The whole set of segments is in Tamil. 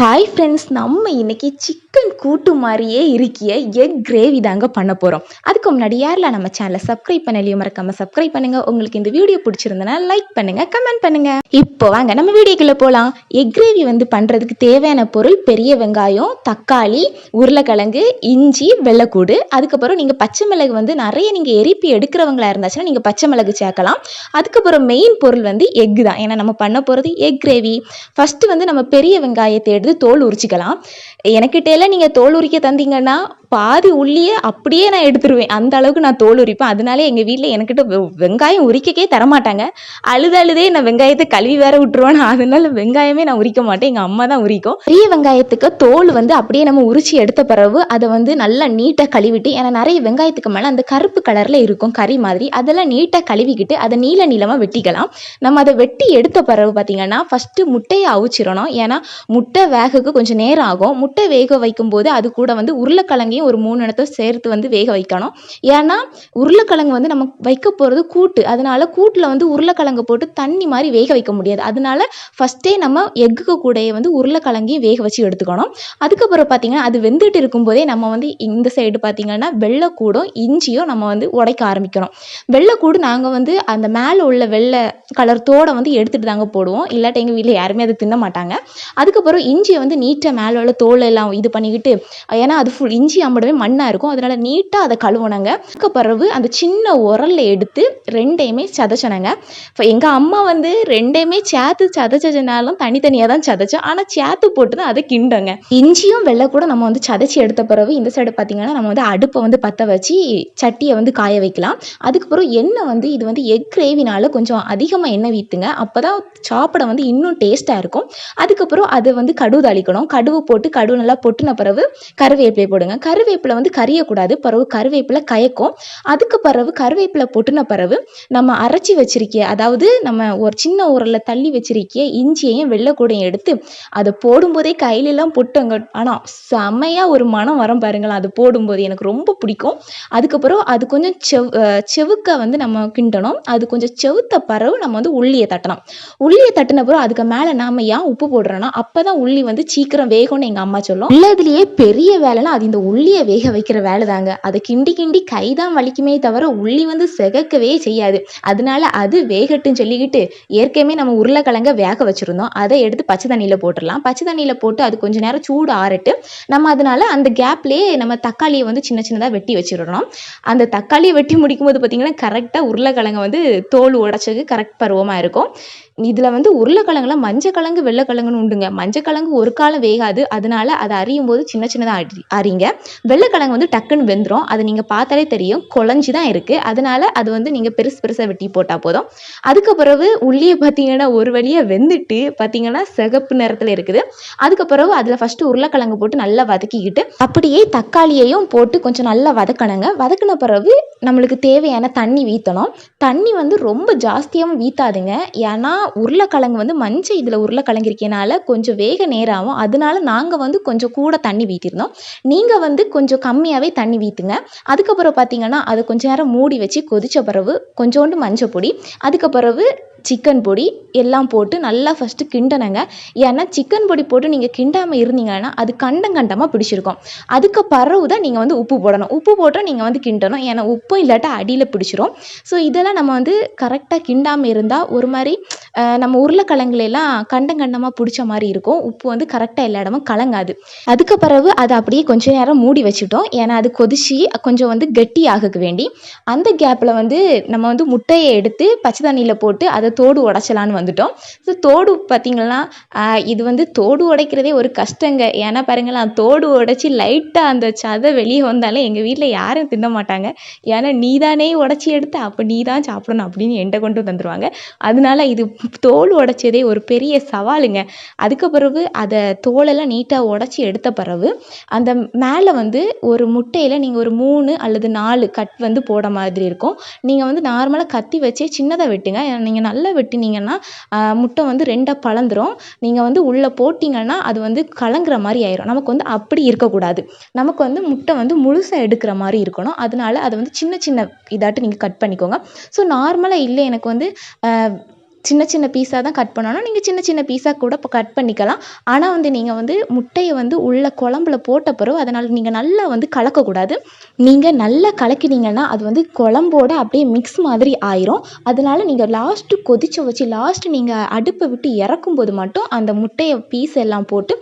ஹாய் ஃப்ரெண்ட்ஸ் நம்ம இன்றைக்கி சிக்கன் கூட்டு மாதிரியே இருக்கிய எக் கிரேவி தாங்க பண்ண போகிறோம் அதுக்கு முன்னாடி யாரெல்லாம் நம்ம சேனலை சப்ஸ்கிரைப் பண்ணலையோ மறக்காமல் சப்ஸ்கிரைப் பண்ணுங்கள் உங்களுக்கு இந்த வீடியோ பிடிச்சிருந்தனா லைக் பண்ணுங்கள் கமெண்ட் பண்ணுங்கள் இப்போ வாங்க நம்ம வீடியோக்குள்ளே போகலாம் எக் கிரேவி வந்து பண்ணுறதுக்கு தேவையான பொருள் பெரிய வெங்காயம் தக்காளி உருளைக்கிழங்கு இஞ்சி வெள்ளைக்கூடு. அதுக்கப்புறம் நீங்கள் பச்சை மிளகு வந்து நிறைய நீங்கள் எரிப்பி எடுக்கிறவங்களா இருந்தாச்சுன்னா நீங்கள் பச்சை மிளகு சேர்க்கலாம். அதுக்கப்புறம் மெயின் பொருள் வந்து எக் தான். ஏன்னா நம்ம பண்ண போகிறது எக் கிரேவி ஃபஸ்ட்டு வந்து நம்ம பெரிய வெங்காயத்தை எடுத்து தோல் உரிச்சிக்கலாம். எனக்கிட்டேலாம் நீங்கள் தோல் உரிக்க தந்தீங்கன்னா பாதி உள்ளியே அப்படியே நான் எடுத்துருவேன். அந்த அளவுக்கு நான் தோல் உரிப்பேன். அதனாலே எங்கள் வீட்டில் என்கிட்ட வெ- வெங்காயம் உரிக்கக்கே தரமாட்டாங்க. அழுது அழுதே நான் வெங்காயத்தை கழுவி வேற விட்டுருவேன். அதனால வெங்காயமே நான் உரிக்க மாட்டேன். எங்கள் அம்மா தான் உரிக்கும். பெரிய வெங்காயத்துக்கு தோல் வந்து அப்படியே நம்ம உரிச்சு எடுத்த பிறகு அதை வந்து நல்லா நீட்டாக கழுவிட்டு ஏன்னா நிறைய வெங்காயத்துக்கு மேலே அந்த கருப்பு கலரில் இருக்கும் கறி மாதிரி. அதெல்லாம் நீட்டாக கழுவிக்கிட்டு அதை நீல நீளமாக வெட்டிக்கலாம். நம்ம அதை வெட்டி எடுத்த பிறகு பார்த்தீங்கன்னா ஃபஸ்ட்டு முட்டையை அவிச்சிடணும். ஏன்னா முட்டை வேகக்கு கொஞ்சம் நேரம் ஆகும். முட்டை வேக வைக்கும்போது அது கூட வந்து உருளைக்கிழங்கையும் ஒரு மூணு இடத்த சேர்த்து வந்து வேக வைக்கணும். ஏன்னா உருளைக்கிழங்கு வந்து நம்ம வைக்க போகிறது கூட்டு. அதனால கூட்டில் வந்து உருளைக்கிழங்கு போட்டு தண்ணி மாதிரி வேக வைக்க முடியாது. அதனால ஃபஸ்ட்டே நம்ம எக்கு கூடயே வந்து உருளைக்கிழங்கையும் வேக வச்சு எடுத்துக்கணும். அதுக்கப்புறம் பார்த்தீங்கன்னா அது வெந்துட்டு இருக்கும்போதே நம்ம வந்து இந்த சைடு பார்த்தீங்கன்னா வெள்ளைக்கூடும் இஞ்சியும் நம்ம வந்து உடைக்க ஆரம்பிக்கணும். வெள்ளைக்கூடு நாங்கள் வந்து அந்த மேலே உள்ள வெள்ளை கலர் தோடை வந்து எடுத்துட்டு தாங்க போடுவோம். இல்லாட்டி எங்கள் வீட்டில் யாருமே அதை தின்ன மாட்டாங்க அதுக்கப்புறம் இஞ்சியை வந்து நீட்டாக மேலே உள்ள தோல் எல்லாம் இது பண்ணிக்கிட்டு ஏன்னா அது ஃபுல் இஞ்சி நம்மளுமே மண்ணாக இருக்கும். அதனால நீட்டாக அதை கழுவுனங்க. அதுக்கு பிறகு அந்த சின்ன உரல்ல எடுத்து ரெண்டையுமே சதைச்சனங்க. இப்போ எங்கள் அம்மா வந்து ரெண்டையுமே சேர்த்து சதைச்சதுனாலும் தனித்தனியாக தான் சதைச்சோம் ஆனால் சேர்த்து போட்டு தான் அதை கிண்டுங்க. இஞ்சியும் வெள்ளை கூட நம்ம வந்து சதைச்சி எடுத்த பிறகு இந்த சைடு பார்த்தீங்கன்னா நம்ம வந்து அடுப்பை வந்து பற்ற வச்சு சட்டியை வந்து காய வைக்கலாம். அதுக்கப்புறம் எண்ணெய் வந்து இது வந்து எக் கிரேவினால கொஞ்சம் அதிகமாக எண்ணெய் வீத்துங்க. அப்போ தான் சாப்பிட வந்து இன்னும் டேஸ்ட்டாக இருக்கும். அதுக்கப்புறம் அதை வந்து கடுகு தாளிக்கணும். கடுவு போட்டு கடுகு நல்லா பொட்டின பிறகு கருவேப்பிலை போடுங்க. கருவேப்பிலை வந்து கரியக்கூடாது. பிறகு கருவேப்பிலை கயக்கும். அதுக்கு பிறகு கருவேப்பிலை பொட்டுன பிறகு நம்ம அரைச்சி வச்சிருக்க அதாவது நம்ம ஒரு சின்ன உரல்ல தள்ளி வச்சிருக்க இஞ்சியையும் வெள்ளைக்கூடையும் எடுத்து அதை போடும்போதே கையிலெல்லாம் பொட்டுங்க. ஆனால் செம்மையாக ஒரு மனம் வரும் பாருங்களேன் அது போடும்போது. எனக்கு ரொம்ப பிடிக்கும். அதுக்கப்புறம் அது கொஞ்சம் செவ் அஹ் செவுக்க வந்து நம்ம கிண்டணும். அது கொஞ்சம் செவுத்த பிறகு நம்ம வந்து உள்ளியை தட்டணும் உள்ளியை தட்டின பிறகு அதுக்கு மேலே நாம ஏன் உப்பு போடுறோன்னா அப்போ தான் உள்ளி வந்து சீக்கிரம் வேகும்னு எங்கள் அம்மா சொல்லும். உள்ளதுலேயே பெரிய வேலைன்னா அது இந்த உள்ளியை வேக வைக்கிற வேலை தாங்க அதை கிண்டி கிண்டி கை தான் வலிக்குமே தவிர உள்ளி வந்து செகக்கவே செய்யாது. அதனால அது வேகட்டுன்னு சொல்லிக்கிட்டு ஏற்கனவே நம்ம உருளைக்கிழங்க வேக வச்சுருந்தோம். அதை எடுத்து பச்சை தண்ணியில் போட்டுடலாம். பச்சை தண்ணியில் போட்டு அது கொஞ்சம் நேரம் சூடு ஆறட்டு நம்ம அதனால அந்த கேப்லேயே நம்ம தக்காளியை வந்து சின்ன சின்னதாக வெட்டி வச்சிடணும். அந்த தக்காளியை வெட்டி முடிக்கும் போது பார்த்தீங்கன்னா கரெக்டாக உருளைக்கிழங்க வந்து தோல் உடச்சது கரெக்ட் பருவமாக இருக்கும். இதில் வந்து உருளைக்கிழங்குல மஞ்சக்கிழங்கு வெள்ளைக்கிழங்குன்னு உண்டுங்க. மஞ்சக்கிழங்கு ஒரு காலம் வேகாது. அதனால அதை அறியும் போது சின்ன சின்னதாக அறி அறிங்க வெள்ளைக்கிழங்கு வந்து டக்குன்னு வெந்துடும் அதை நீங்கள் பார்த்தாலே தெரியும். குழஞ்சி தான் இருக்குது அதனால அது வந்து நீங்கள் பெருசு பெருசாக வெட்டி போட்டால் போதும். அதுக்கு பிறகு உள்ளியை பார்த்தீங்கன்னா ஒரு வழியாக வெந்துட்டு பார்த்தீங்கன்னா சிகப்பு நிறத்தில் இருக்குது. அதுக்கு பிறகு அதில் ஃபஸ்ட்டு உருளைக்கிழங்கு போட்டு நல்லா வதக்கிக்கிட்டு அப்படியே தக்காளியையும் போட்டு கொஞ்சம் நல்லா வதக்கணுங்க. வதக்கின பிறகு நம்மளுக்கு தேவையான தண்ணி வீற்றணும் தண்ணி வந்து ரொம்ப ஜாஸ்தியாகவும் வீத்தாதுங்க. ஏன்னா உருளைக்கிழங்கு வந்து மஞ்சள் இதில் உருளைக்கிழங்கு இருக்கனால கொஞ்சம் வேக நேரம் ஆகும் அதனால நாங்கள் வந்து கொஞ்சம் கூட தண்ணி வீத்திருந்தோம். நீங்கள் வந்து கொஞ்சம் கம்மியாகவே தண்ணி வீத்துங்க. அதுக்கப்புறம் பார்த்தீங்கன்னா அதை கொஞ்சம் நேரம் மூடி வச்சு கொதிச்ச பிறகு கொஞ்சோண்டு மஞ்சள் பொடி அதுக்கு பிறகு சிக்கன் பொடி எல்லாம் போட்டு நல்லா ஃபஸ்ட்டு கிண்டணுங்க. ஏன்னா சிக்கன் பொடி போட்டு நீங்கள் கிண்டாமல் இருந்தீங்கன்னா அது கண்டம் கண்டமாக பிடிச்சிருக்கும். அதுக்கு பிறகு தான் நீங்கள் வந்து உப்பு போடணும். உப்பு போட்டால் நீங்கள் வந்து கிண்டணும். ஏன்னா உப்பும் இல்லாட்டா அடியில் பிடிச்சிரும். ஸோ இதெல்லாம் நம்ம வந்து கரெக்டாக கிண்டாமல் இருந்தால் ஒரு மாதிரி நம்ம உருளைக்கிழங்குலாம் எல்லாம் கண்டம் கண்டமாக பிடிச்ச மாதிரி இருக்கும். உப்பு வந்து கரெக்டாக எல்லா இடமும் கலங்காது. அதுக்கு பிறகு அதை அப்படியே கொஞ்ச நேரம் மூடி வச்சுட்டோம். ஏன்னா அது கொதிச்சு கொஞ்சம் வந்து கெட்டி ஆகக்கு வேண்டி. அந்த கேப்பில் வந்து நம்ம வந்து முட்டையை எடுத்து பச்சை தண்ணியில் போட்டு அதை தோடு உடைச்சலான்னு வந்துட்டோம். ஸோ தோடு பார்த்தீங்கன்னா இது வந்து தோடு உடைக்கிறதே ஒரு கஷ்டங்க. ஏன்னா பாருங்களேன் தோடு உடைச்சி லைட்டாக அந்த சதை வெளியே வந்தாலே எங்கள் வீட்டில் யாரும் தின்ன மாட்டாங்க. ஏன்னா நீ தானே உடச்சி எடுத்து அப்போ நீ தான் சாப்பிடணும் அப்படின்னு என்கிட்ட கொண்டு தந்துடுவாங்க அதனால இது தோல் உடைச்சதே ஒரு பெரிய சவாலுங்க. அதுக்கு பிறகு அதை தோலெல்லாம் நீட்டாக உடச்சி எடுத்த பிறகு அந்த மேலே வந்து ஒரு முட்டையில் நீங்கள் ஒரு மூணு அல்லது நாலு கட் வந்து போட மாதிரி இருக்கும். நீங்கள் வந்து நார்மலாக கத்தி வச்சே சின்னதாக வெட்டுங்க. நீங்கள் நல்லா வெட்டினீங்கன்னா முட்டை வந்து ரெண்டாக பழந்துரும். நீங்கள் வந்து உள்ளே போட்டிங்கன்னா அது வந்து கலங்குற மாதிரி ஆயிரும். நமக்கு வந்து அப்படி இருக்கக்கூடாது. நமக்கு வந்து முட்டை வந்து முழுசாக எடுக்கிற மாதிரி இருக்கணும். அதனால அதை வந்து சின்ன சின்ன இதாட்டு நீங்கள் கட் பண்ணிக்கோங்க. ஸோ நார்மலாக இல்லை எனக்கு வந்து சின்ன சின்ன பீஸாக தான் கட் பண்ணணும். நீங்கள் சின்ன சின்ன பீஸாக கூட இப்போ கட் பண்ணிக்கலாம். ஆனால் வந்து நீங்கள் வந்து முட்டையை வந்து உள்ள குழம்புல போட்ட பிறகு அதனால் நீங்கள் நல்லா வந்து கலக்கக்கூடாது. நீங்கள் நல்லா கலக்கினீங்கன்னா அது வந்து குழம்போட அப்படியே மிக்ஸ் மாதிரி ஆயிரும். அதனால நீங்கள் லாஸ்ட்டு கொதிச்சு வச்சு லாஸ்ட்டு நீங்கள் அடுப்பை விட்டு இறக்கும்போது மட்டும் அந்த முட்டையை பீஸ் எல்லாம் போட்டு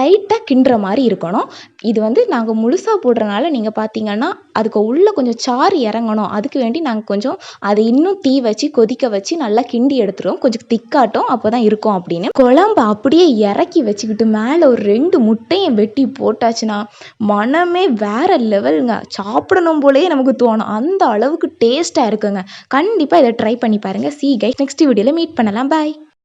லைட்டாக கிண்டுற மாதிரி இருக்கணும். இது வந்து நாங்கள் முழுசாக போடுறனால நீங்கள் பார்த்தீங்கன்னா அதுக்கு உள்ளே கொஞ்சம் சாறு இறங்கணும். அதுக்கு வேண்டி நாங்கள் கொஞ்சம் அதை இன்னும் தீ வச்சு கொதிக்க வச்சு நல்லா கிண்டி எடுத்துருவோம். கொஞ்சம் திக்காட்டும் அப்போ தான் இருக்கும் அப்படின்னு. குழம்பு அப்படியே இறக்கி வச்சுக்கிட்டு மேலே ஒரு ரெண்டு முட்டையும் வெட்டி போட்டாச்சுன்னா மனமே வேற லெவலுங்க. சாப்பிடணும் போலயே நமக்கு தோணும். அந்த அளவுக்கு டேஸ்ட்டாக இருக்குங்க. கண்டிப்பாக இதை ட்ரை பண்ணி பாருங்கள் சி கைஸ் நெக்ஸ்ட் வீடியோவில் மீட் பண்ணலாம். பாய்